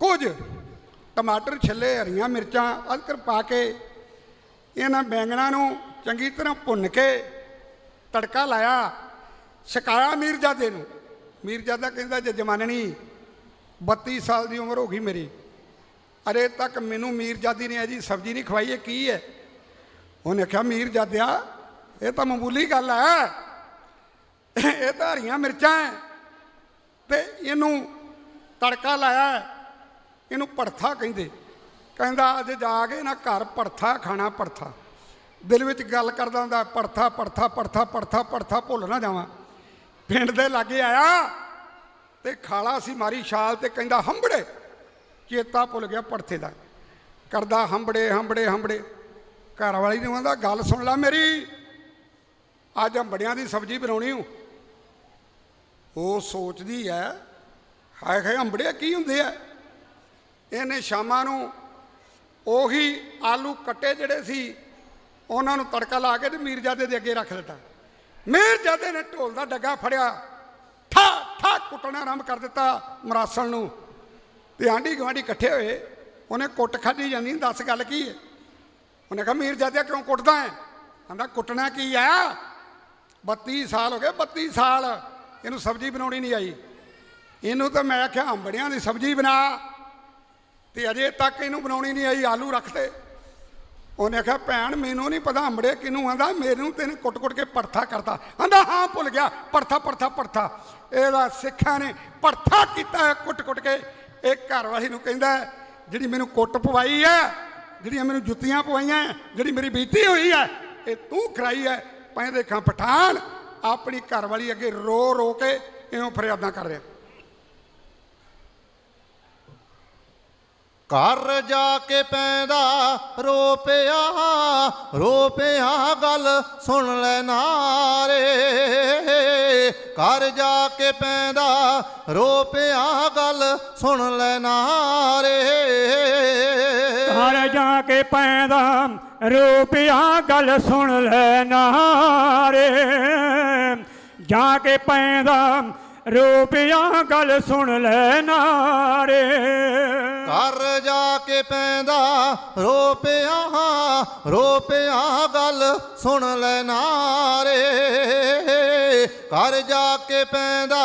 ਕੁਝ ਟਮਾਟਰ, ਛਿੱਲੇ, ਹਰੀਆਂ ਮਿਰਚਾਂ, ਅਦਰਕ ਪਾ ਕੇ ਇਹਨਾਂ ਬੈਂਗਣਾਂ ਨੂੰ ਚੰਗੀ ਤਰ੍ਹਾਂ ਭੁੰਨ ਕੇ ਤੜਕਾ ਲਾਇਆ। ਛਕਾਇਆ ਮੀਰਜ਼ਾਦੇ ਨੂੰ। ਮੀਰਜ਼ਾਦਾ ਕਹਿੰਦਾ, ਜੇ ਜਮਾਨਣੀ 32 ਸਾਲ ਦੀ ਉਮਰ ਹੋ ਗਈ ਮੇਰੀ, ਅਰੇ ਤੱਕ ਮੈਨੂੰ ਮੀਰਜ਼ਾਦੀ ਨੇ ਅਜੀ ਸਬਜ਼ੀ ਨਹੀਂ ਖਵਾਈ, ਇਹ ਕੀ ਹੈ? ਉਹਨੇ ਕਿਹਾ, ਮੀਰਜ਼ਾਦਿਆ, ਇਹ ਤਾਂ ਮਾਮੂਲੀ ਗੱਲ ਹੈ। ਇਹ ਤਾਂ ਹਰੀਆਂ ਮਿਰਚਾਂ ਹੈ ਤੇ ਇਹਨੂੰ ਤੜਕਾ ਲਾਇਆ। ਇਹਨੂੰ ਪਰਥਾ ਕਹਿੰਦੇ। ਕਹਿੰਦਾ, ਅੱਜ ਜਾ ਕੇ ਨਾ ਘਰ ਪੜਥਾ ਖਾਣਾ ਪੜਥਾ ਦਿਲ ਵਿੱਚ ਗੱਲ ਕਰਦਾ ਹੁੰਦਾ ਪਰਥਾ ਪੜਥਾ ਪੜਥਾ ਪੜਥਾ ਪੜਥਾ ਭੁੱਲ ਨਾ ਜਾਵਾਂ। ਪਿੰਡ ਦੇ ਲਾਗੇ ਆਇਆ ਤੇ ਖਾਲਾ ਸੀ ਮਾਰੀ ਛਾਲ ਤੇ ਕਹਿੰਦਾ, ਹੰਬੜੇ, ਚੇਤਾ ਭੁੱਲ ਗਿਆ ਪਰਥੇ ਦਾ। ਕਰਦਾ, ਹੰਬੜੇ ਹੰਬੜੇ ਹੰਬੜੇ। ਘਰ ਵਾਲੀ ਨੂੰ ਕਹਿੰਦਾ ਗੱਲ ਸੁਣ ਲੈ ਮੇਰੀ, ਅੱਜ ਹੰਬੜਿਆਂ ਦੀ ਸਬਜ਼ੀ ਬਣਾਉਣੀ ਹੂੰ। ਉਹ ਸੋਚਦੀ ਹੈ ਹਾਏ ਹਾਏ ਹੰਬੜੇ ਕੀ ਹੁੰਦੇ ਆ? ਇਹਨੇ ਸ਼ਾਮਾਂ ਨੂੰ ਉਹੀ ਆਲੂ ਕੱਟੇ ਜਿਹੜੇ ਸੀ, ਉਹਨਾਂ ਨੂੰ ਤੜਕਾ ਲਾ ਕੇ ਤੇ ਮੀਰਜ਼ਾਦੇ ਦੇ ਅੱਗੇ ਰੱਖ ਦਿੱਤਾ। ਮੀਰਜ਼ਾਦੇ ਨੇ ਢੋਲ ਦਾ ਡੱਗਾ ਫੜਿਆ, ਠਾ ਠਾ ਕੁੱਟਣਾ ਆਰੰਭ ਕਰ ਦਿੱਤਾ ਮਰਾਸਣ ਨੂੰ। ਤੇ ਆਂਢੀ ਗੁਆਂਢੀ ਇਕੱਠੇ ਹੋਏ, ਉਹਨੇ ਕੁੱਟ ਖਾਧੀ ਜਾਂਦੀ, ਦੱਸ ਗੱਲ ਕੀ ਹੈ? ਉਹਨੇ ਕਿਹਾ, ਮੀਰਜ਼ਾਦੇ ਕਿਉਂ ਕੁੱਟਦਾ ਹੈ? ਕਹਿੰਦਾ, ਕੁੱਟਣਾ ਕੀ ਆ? 32 ਸਾਲ ਹੋ ਗਏ 32 ਸਾਲ। ਇਹਨੂੰ ਸਬਜ਼ੀ ਬਣਾਉਣੀ ਨਹੀਂ ਆਈ। ਇਹਨੂੰ ਤਾਂ ਮੈਂ ਆਖਿਆ, ਅੰਬੜਿਆਂ ਦੀ ਸਬਜ਼ੀ ਬਣਾ। ਤੇ ਅਜੇ ਤੱਕ ਇਹਨੂੰ ਬਣਾਉਣੀ ਨਹੀਂ ਆਈ, ਆਲੂ ਰੱਖਦੇ ਉਹਨੇ ਆਖਿਆ ਭੈਣ, ਮੈਨੂੰ ਨਹੀਂ ਪਤਾ ਅੰਬੜੇ ਕਿਨੂੰ ਆਂਦਾ, ਮੈਨੂੰ ਤੈਨੂੰ ਕੁੱਟ-ਕੁੱਟ ਕੇ ਪਰਥਾ ਕਰਤਾ। ਆਂਦਾ, ਹਾਂ, ਭੁੱਲ ਗਿਆ, ਪਰਥਾ ਪਰਥਾ ਪਰਥਾ। ਇਹਦਾ ਸਿੱਖਾਂ ਨੇ ਪਰਥਾ ਕੀਤਾ ਕੁੱਟ-ਕੁੱਟ ਕੇ। ਇਹ ਘਰ ਵਾਲੀ ਨੂੰ ਕਹਿੰਦਾ, ਜਿਹੜੀ ਮੈਨੂੰ ਕੁੱਟ ਪਵਾਈ ਹੈ, ਜਿਹੜੀਆਂ ਮੈਨੂੰ ਜੁੱਤੀਆਂ ਪਵਾਈਆਂ, ਜਿਹੜੀ ਮੇਰੀ ਬੀਤੀ ਹੋਈ ਹੈ, ਇਹ ਤੂੰ ਕਰਾਈ ਹੈ। ਪੈਂ ਦੇਖਾਂ ਪਠਾਨ ਆਪਣੀ ਘਰ ਵਾਲੀ ਅੱਗੇ ਰੋ ਰੋ ਕੇ ਇਉਂ ਫਰਿਆਦਾਂ ਕਰ ਰਿਹਾ। ਘਰ ਜਾ ਕੇ ਪੈਂਦਾ ਰੋ ਪਿਆ ਰੋ ਪਿਆ ਗੱਲ ਸੁਣ ਲੈ ਨਾਰੇ। ਘਰ ਜਾ ਕੇ ਪੈਂਦਾ ਰੋ ਪਿਆ ਗੱਲ ਸੁਣ ਲੈ ਨਾਰੇ। ਘਰ ਜਾ ਕੇ ਪੈਂਦਾ ਰੋ ਰੂਪਿਆ ਗੱਲ ਸੁਣ ਲੈ ਨਾਰੇ। ਜਾ ਕੇ ਪੈਂਦਾ ਰੂਪਿਆ ਗੱਲ ਸੁਣ ਲੈ ਨਾਰੇ। ਘਰ ਜਾ ਕੇ ਪੈਂਦਾ ਰੋ ਪਿਆ ਰੋ ਪਿਆ ਗੱਲ ਸੁਣ ਲੈ ਨਾਰੇ। ਘਰ ਜਾ ਕੇ ਪੈਂਦਾ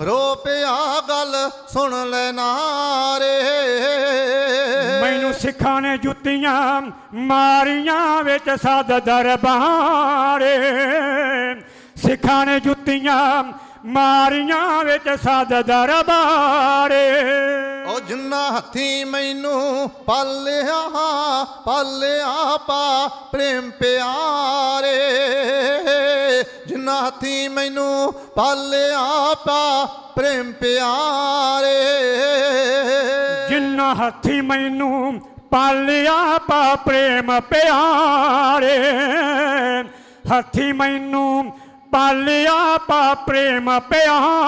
ਰੋ ਪਿਆ ਗੱਲ ਸੁਣ ਲੈ ਨਾਰੇ। ਮੈਨੂੰ ਸਿੱਖਾਂ ਨੇ ਜੁੱਤੀਆਂ ਮਾਰੀਆਂ ਵਿੱਚ ਸਦ ਦਰਬਾਰੇ। ਸਿੱਖਾਂ ਨੇ ਜੁੱਤੀਆਂ ਮਾਰੀਆਂ ਵਿੱਚ ਸਦ ਦਰਬਾਰੇ। ਉਹ ਜਿੰਨਾ ਹੱਥੀ ਮੈਨੂੰ ਪਾਲਿਆ ਪਾਲਿਆ ਪਾ ਪ੍ਰੇਮ ਪਿਆਰੇ। ਜਿੰਨਾ ਹੱਥੀ ਮੈਨੂੰ ਪਾਲਿਆ ਪਾ ਪ੍ਰੇਮ ਪਿਆਰੇ। ਜਿੰਨਾ ਹੱਥੀ ਮੈਨੂੰ ਪਾਲਿਆ ਪਾ ਪ੍ਰੇਮ ਪਿਆਰੇ। ਹੱਥੀ ਮੈਨੂੰ ਪਾਲਿਆ ਪਾ ਪ੍ਰੇਮ ਪਿਆ।